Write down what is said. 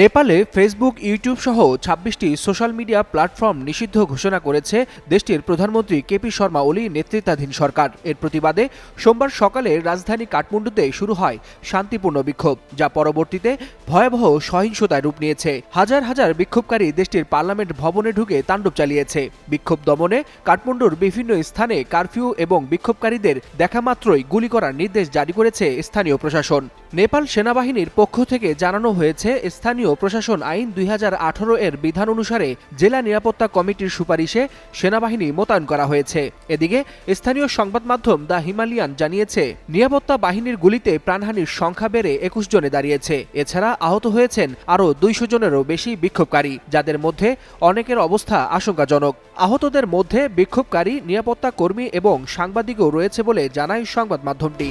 নেপালে Facebook YouTube সহ ছাব্বিশটি সোশ্যাল মিডিয়া প্ল্যাটফর্ম নিষিদ্ধ ঘোষণা করেছে দেশটির প্রধানমন্ত্রী কেপি শর্মা ওলি নেতৃত্বাধীন সরকার। এর প্রতিবাদে সোমবার সকালে রাজধানী কাঠমান্ডুতে শুরু হয় শান্তিপূর্ণ বিক্ষোভ, যা পরবর্তীতে ভয়াবহ সহিংসতায় রূপ নিয়েছে। হাজার হাজার বিক্ষোভকারী দেশটির পার্লামেন্ট ভবনে ঢুকে তাণ্ডব চালিয়েছে। বিক্ষোভ দমনে কাঠমান্ডুর বিভিন্ন স্থানে কারফিউ এবং বিক্ষোভকারীদের দেখা মাত্রই গুলি করার নির্দেশ জারি করেছে স্থানীয় প্রশাসন। নেপাল সেনাবাহিনীর পক্ষ থেকে জানানো হয়েছে স্থানীয় প্রশাসন আইন দুই এর বিধান অনুসারে জেলা নিরাপত্তা কমিটির সুপারিশে সেনাবাহিনী মোতায়েন করা হয়েছে। এদিকে স্থানীয় সংবাদ মাধ্যম দ্য হিমালয়ান জানিয়েছে, নিরাপত্তা বাহিনীর গুলিতে প্রাণহানির সংখ্যা বেড়ে একুশ জনে দাঁড়িয়েছে। এছাড়া আহত হয়েছেন আরও দুইশো জনেরও বেশি বিক্ষোভকারী, যাদের মধ্যে অনেকের অবস্থা আশঙ্কাজনক। আহতদের মধ্যে বিক্ষোভকারী, নিরাপত্তা কর্মী এবং সাংবাদিকও রয়েছে বলে জানায় সংবাদ মাধ্যমটি।